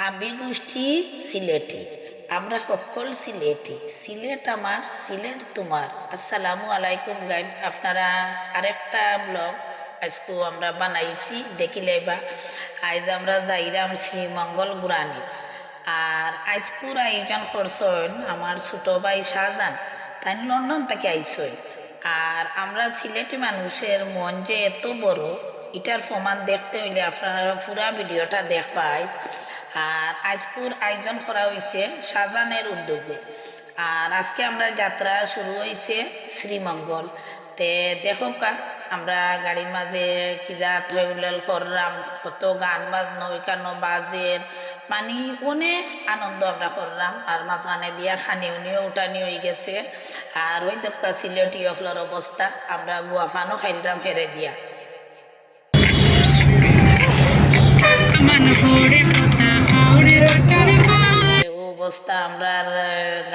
হাবি গোষ্ঠী সিলেটি, আমরা সকল সিলেটি। সিলেট আমার, সিলেট তোমার। আসসালামু আলাইকুম গাইড আপনারা। আরেকটা ব্লগ, আজকে আমরা বানাইছি দেখিলে বা আজ আমরা যাইরাম শ্রীমঙ্গল গুরানি। আর আজপুর আয়োজন করছেন আমার ছোট ভাই শাহজান তাই লন্ডন থেকে আইসই আর আমরা সিলেটি মানুষের মন যে এত বড়, এটার প্রমাণ দেখতে হইলে আপনারা পুরা ভিডিওটা দেখবাই। আর আজপুর আয়োজন করা হয়েছে শাহজাহানের উদ্যোগে। আর আজকে আমরা যাত্রা শুরু হয়েছে শ্রীমঙ্গল। তে দেখো আমরা গাড়ির মাঝে কিজা থইউলাল করলাম, কত গান বাজনো, ওইখানো বাজের মানে অনেক আনন্দ আমরা করলাম। আর মাঝখানে দিয়া খানি উনিও উঠানি হয়ে গেছে। আর ওই দক্কা সিলেটি অফলার অবস্থা, আমরা গুয়াফানো খাইলাম হেরে দিয়া। অবস্থা, আমরা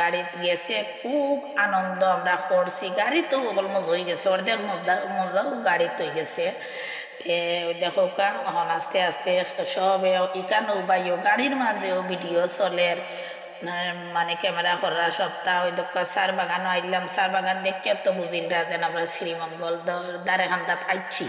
গাড়িত গেছে, খুব আনন্দ আমরা করছি। গাড়ি তো অকল মজা হয়ে গেছে, অর্ধেক মজা, মজাও গাড়িত হয়ে গেছে। দেখো কা এখন আস্তে আস্তে সব ইকানো বাইও, গাড়ির মাঝেও ভিডিও চলের মানে ক্যামেরা করা সপ্তাহ ওই দোকা সার বাগানও আইলাম সার বাগান দেখে তো বুঝিলা যেন আমরা শ্রীমঙ্গল দারেখান্দাত আইছি।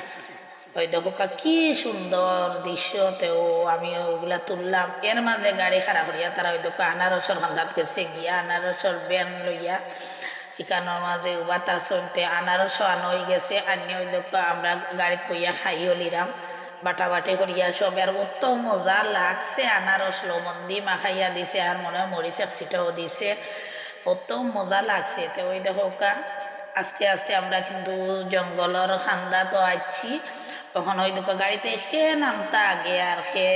ওই দেখো কি সুন্দর দৃশ্য তেও আমি ওগুলা তুললাম। এর মাঝে গাড়ি খারাপ করিয়া তারা ওই দেখো আনারসর খান্দাত গেছে গিয়া আনারসর বেন লইয়া ইকানোর মাঝে উবাতা চলতে, আনারস আনো হয়ে গেছে আনি ওই দেখো আমরা গাড়িত বইয়া খাই হলিরাম বাটা বাটি করিয়া সব। আর অত মজা লাগছে, আনারস লবণ দি মাখাইয়া দিছে, আর মনে হয় মরিচ এক ছিটাও দিছে। অত মজা লাগছে তো ওই দেখো আস্তে আস্তে আমরা কিন্তু জঙ্গলের খান্দা তো আছি তখন ওই দেখো গাড়িতে সে নামতা, আগে আর সে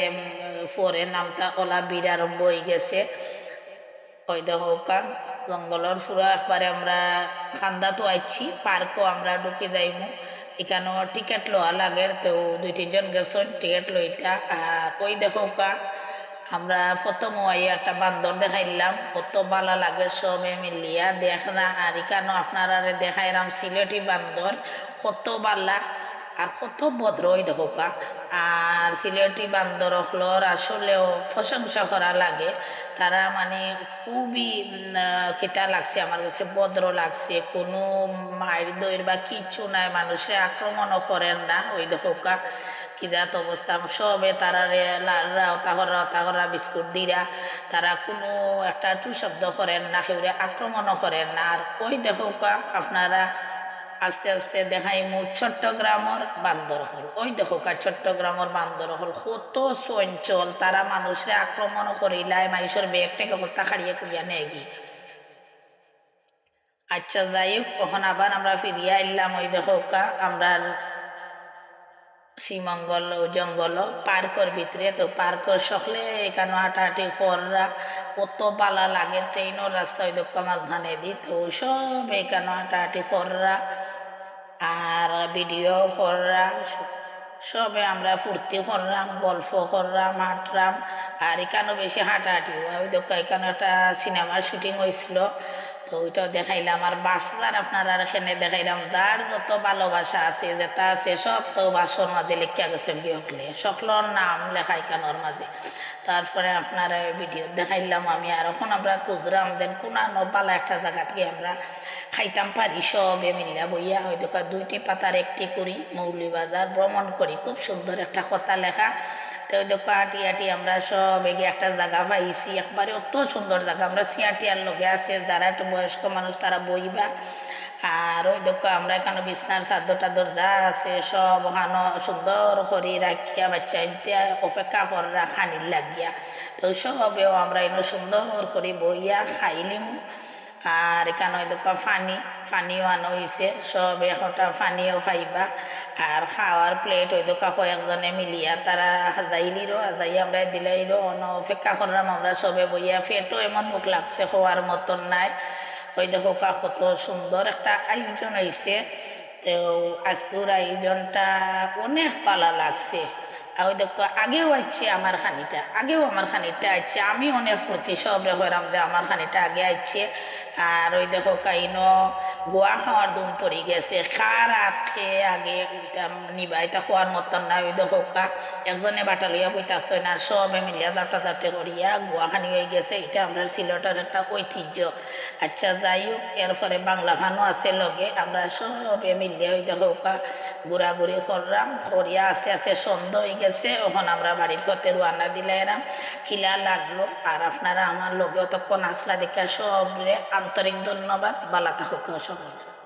পরে নামতা, ওলা বিড় আরম্ভ হয়ে গেছে। ওই দেখো কা, জঙ্গলের পুরো একবারে আমরা খান্দা তো আইছি, পার্কও আমরা ঢুকে যাইমু। এখানেও টিকিট লওয়া লাগে, তো দুই তিনজন গেছেন, টিকিট লইতা। আর ওই দেখো কা, আমরা প্রথম ওই একটা বান্দর দেখাইলাম কত বালা লাগে সবে মিলিয়া দেখনা আর এখানেও আপনারা দেখাইলাম সিলেটি বান্দর, কত বালা। আর কত ভদ্র ওই দেখো কা আর সিলেটি বান্দর হলর আসলেও প্রশংসা করা লাগে। তারা মানে খুবই কেটা লাগছে আমার কাছে ভদ্র লাগছে, কোনো মায়ের দইর বা কিচ্ছু নাই মানুষে আক্রমণও করেন না, ওই দেখো কা যাত অবস্থা সবে তারা লালরা তাহরা তাহরা বিস্কুট দিরা তারা কোনো একটা টু শব্দ করেন না সেগুলো আক্রমণও করেন না আর ওই দেখো কা আপনারা আস্তে আস্তে দেখাই মু চট্টগ্রামের বান্দর হল ওই দেখো কা, চট্টগ্রামের বান্দর হল কত চঞ্চল, তারা মানুষরে আক্রমণ করিলাই মানুষের বেগ টেক অবস্থা খাড়িয়ে করিয়া নেয় গি। আচ্ছা যাই হোক তখন আবার আমরা ফিরিয়া আইলাম ওই দেখো আমরা শ্রীমঙ্গল জঙ্গল, পার্কর ভিতরে। তো পার্কর সকলে এখানে হাঁটাহাঁটি কররা কত পালা লাগে, ট্রেনের রাস্তা ওই দক্কা মাঝখানে দি। তো সব এখানে হাঁটাহাঁটি কররা আর ভিডিও কররা সবে আমরা ফুর্তি করলাম, গল্প করলাম, হাঁটলাম। আর এখানেও বেশি হাঁটাহাঁটি ওই দক্কা এখানে একটা সিনেমার শুটিং হয়েছিল। তো ওইটাও দেখাইলাম। আর বাসার আপনারা এখানে দেখাইলাম, যার যত ভালোবাসা আছে, যেটা আছে, সব তো বাসর মাঝে লেখিয়া গেছে বিয়কলে সকলর নাম লেখাই কানোর মাঝে। তারপরে আপনারা ভিডিও দেখাইলাম আমি, আর এখন আমরা খুঁজলাম যেন কোনানো পালা একটা জায়গা থেকে আমরা খাইতাম পারি, সবে মিল্লা বইয়া হয়তো দুইটি পাতার একটি করি মৌলিবাজার ভ্রমণ করি। খুব সুন্দর একটা কথা লেখা। তো দেখো, আটি আটি আমরা সব এগিয়ে একটা জায়গা পাইছি, একবারে অত সুন্দর জায়গা। আমরা সিয়াটিয়ার লগে আছে, যারা একটু বয়স্ক মানুষ, তারা বইবা। আর ওই দেখো, আমরা এখানে বিছনার চাদর টাদর যা আছে, সব ওখানো সুন্দর করে রাখিয়া বাচ্চা দিয়া অপেক্ষা করা খানির লাগিয়া। তো সবেও আমরা এনে সুন্দর করে বইয়া খাইলিম। আর এখানে দেখো ফানি, ফানিও আনো হয়েছে সব একটা ফানিও পাইবা। আর খাওয়ার প্লেট ওই দোকা কয়েকজনে মিলিয়া, তারা হাজাইলিরও হাজাই আমরা দিলাইরও অন অপেক্ষা করলাম আমরা সবে বইয়া ফেটও এমন মুখ লাগছে খাওয়ার মতন নাই। ওই দেখো কত সুন্দর একটা আয়োজন হয়েছে তো আজকের আয়োজনটা অনেক পালা লাগছে। ওই দেখো, আগেও আইছে আমার খানিটা, আগেও আমার খানিটা আইছে। আমি অনেক সব হইলাম যে আমার খানিটা আগে আইছে। আর ওই দেখো, কাইনো গোয়া খাওয়ার দুম পড়ে গেছে। খার হাত খেয়ে আগে নিবা, এটা খোয়ার মতন না ওই দেখো একজনে বাটা লইয়া বইতাছে না, সবে মিলিয়া জাপটা জাপটে করিয়া গোয়া খানি হয়ে গেছে। এটা আমরা সিলেটের একটা ঐতিহ্য। আচ্ছা যাই হোক এরপরে বাংলা ভানো আছে লগে। আমরা সবে মিলিয়া ওই দেখো, কা, ঘোরাঘুরি করলাম। করিয়া আস্তে আস্তে সন্ধ্যা হয়ে গেছে। ওখন আমরা বাড়ির পথে রোয়ানা দিলে এরাম খিলা লাগল, আর আপনারা আমার লগে অতক্ষণ আসলা দেখে সবরে আন্তরিক ধন্যবাদ, বালা থাকুক সবাই